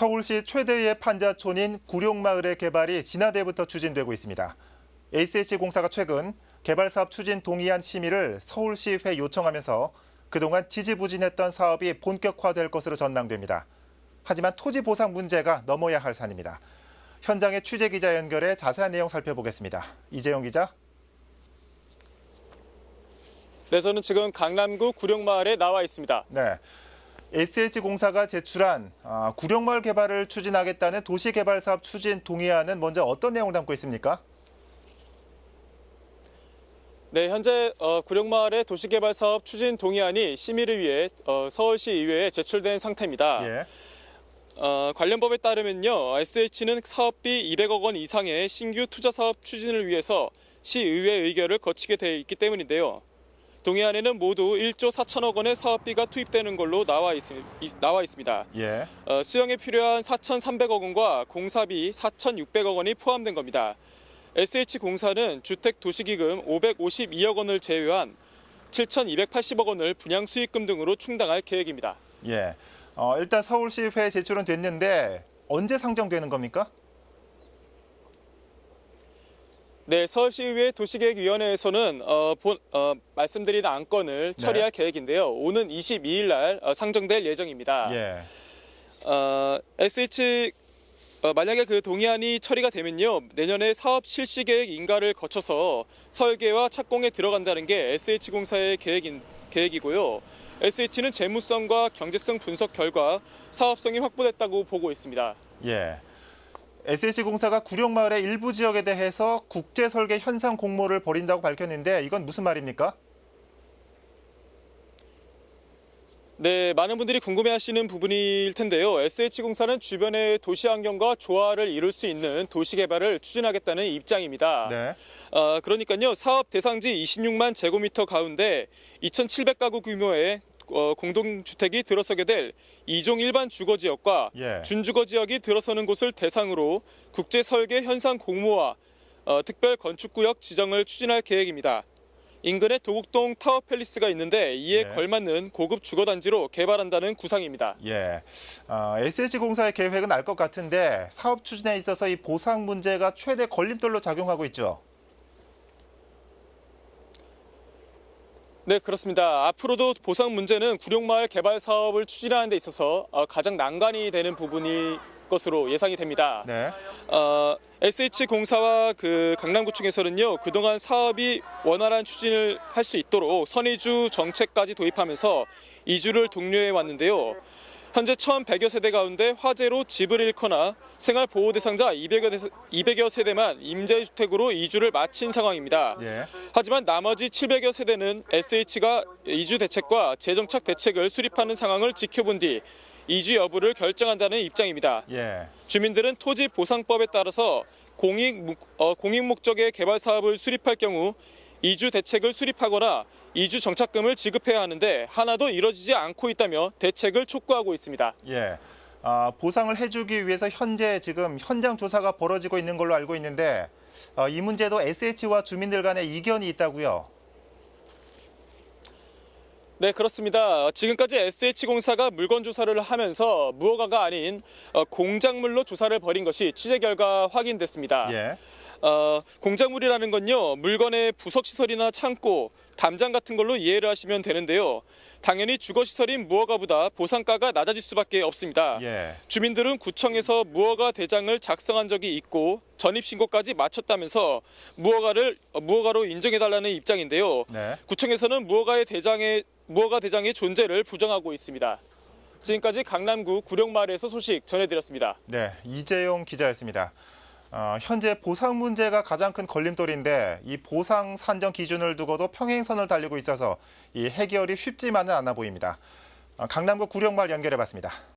서울시 최대의 판자촌인 구룡마을의 개발이 지난해부터 추진되고 있습니다. HH공사가 최근 개발 사업 추진 동의안 심의를 서울시에 요청하면서 그동안 지지부진했던 사업이 본격화될 것으로 전망됩니다. 하지만 토지 보상 문제가 넘어야 할 산입니다. 현장의 취재 기자 연결해 자세한 내용 살펴보겠습니다. 이재용 기자. 네, 저는 지금 강남구 구룡마을에 나와 있습니다. 네. SH공사가 제출한 아, 구룡마을 개발을 추진하겠다는 도시개발 사업 추진 동의안은 먼저 어떤 내용을 담고 있습니까? 네, 현재 어, 구룡마을의 도시개발 사업 추진 동의안이 심의를 위해 어, 서울시 의회에 제출된 상태입니다. 예. 어, 관련 법에 따르면요, SH는 사업비 200억 원 이상의 신규 투자 사업 추진을 위해서 시의회 의결을 거치게 돼 있기 때문인데요. 동의안에는 모두 1조 4천억 원의 사업비가 투입되는 걸로 나와, 있, 나와 있습니다. 예. 어, 수용에 필요한 4,300억 원과 공사비 4,600억 원이 포함된 겁니다. SH공사는 주택도시기금 552억 원을 제외한 7,280억 원을 분양 수익금 등으로 충당할 계획입니다. 예. 어, 일단 서울시회에 제출은 됐는데 언제 상정되는 겁니까? 네, 서울시의회 도시계획위원회에서는 어, 본, 어, 말씀드린 안건을 네. 처리할 계획인데요. 오는 22일 날 어, 상정될 예정입니다. 예. 어, SH 어, 만약에 그 동의안이 처리가 되면요 내년에 사업 실시 계획 인가를 거쳐서 설계와 착공에 들어간다는 게 SH공사의 계획인 계획이고요. SH는 재무성과 경제성 분석 결과 사업성이 확보됐다고 보고 있습니다. 예. SH공사가 구룡마을의 일부 지역에 대해서 국제 설계 현상 공모를 벌인다고 밝혔는데 이건 무슨 말입니까? 네, 많은 분들이 궁금해하시는 부분일 텐데요. SH공사는 주변의 도시 환경과 조화를 이룰 수 있는 도시 개발을 추진하겠다는 입장입니다. 네. 어, 그러니까요 사업 대상지 26만 제곱미터 가운데 2,700가구 규모의 어, 공동주택이 들어서게 될 이종 일반 주거 지역과 예. 준주거 지역이 들어서는 곳을 대상으로 국제 설계 현상 공모와 어, 특별 건축구역 지정을 추진할 계획입니다. 인근에 도곡동 타워 팰리스가 있는데 이에 예. 걸맞는 고급 주거 단지로 개발한다는 구상입니다. 예. 어, SH공사의 계획은 알 것 같은데 사업 추진에 있어서 이 보상 문제가 최대 걸림돌로 작용하고 있죠. 네, 그렇습니다. 앞으로도 보상 문제는 구룡마을 개발 사업을 추진하는 데 있어서 어, 가장 난관이 되는 부분일 것으로 예상이 됩니다. 네. 어, SH공사와 그 강남구청에서는요 그동안 사업이 원활한 추진을 할 수 있도록 선의주 정책까지 도입하면서 이주를 독려해 왔는데요. 현재 1,100여 세대 가운데 화재로 집을 잃거나 생활 보호 대상자 200여, 대, 200여 세대만 임대주택으로 이주를 마친 상황입니다. 예. 하지만 나머지 700여 세대는 SH가 이주 대책과 재정착 대책을 수립하는 상황을 지켜본 뒤 이주 여부를 결정한다는 입장입니다. 예. 주민들은 토지 보상법에 따라서 공익, 목- 어, 공익 목적의 개발 사업을 수립할 경우 이주 대책을 수립하거나 이주 정착금을 지급해야 하는데 하나도 이뤄지지 않고 있다며 대책을 촉구하고 있습니다. 예. 아, 보상을 해주기 위해서 현재 지금 현장 조사가 벌어지고 있는 걸로 알고 있는데 어, 이 문제도 SH와 주민들 간의 이견이 있다고요. 네, 그렇습니다. 지금까지 SH공사가 물건 조사를 하면서 무허가가 아닌 어, 공작물로 조사를 벌인 것이 취재 결과 확인됐습니다. 예. 어, 공작물이라는 건요 물건의 부속 시설이나 창고, 담장 같은 걸로 이해를 하시면 되는데요. 당연히 주거 시설인 무허가보다 보상가가 낮아질 수밖에 없습니다. 예. 주민들은 구청에서 무허가 대장을 작성한 적이 있고 전입 신고까지 마쳤다면서 무허가를 어, 무허가로 인정해 달라는 입장인데요. 네. 구청에서는 무허가의 대장의 무허가 대장의 존재를 부정하고 있습니다. 지금까지 강남구 구룡마을에서 소식 전해드렸습니다. 네. 이재용 기자였습니다. 어, 현재 보상 문제가 가장 큰 걸림돌인데 이 보상 산정 기준을 두고도 평행선을 달리고 있어서 이 해결이 쉽지만은 않아 보입니다. 어, 강남구 구룡마을 연결해봤습니다.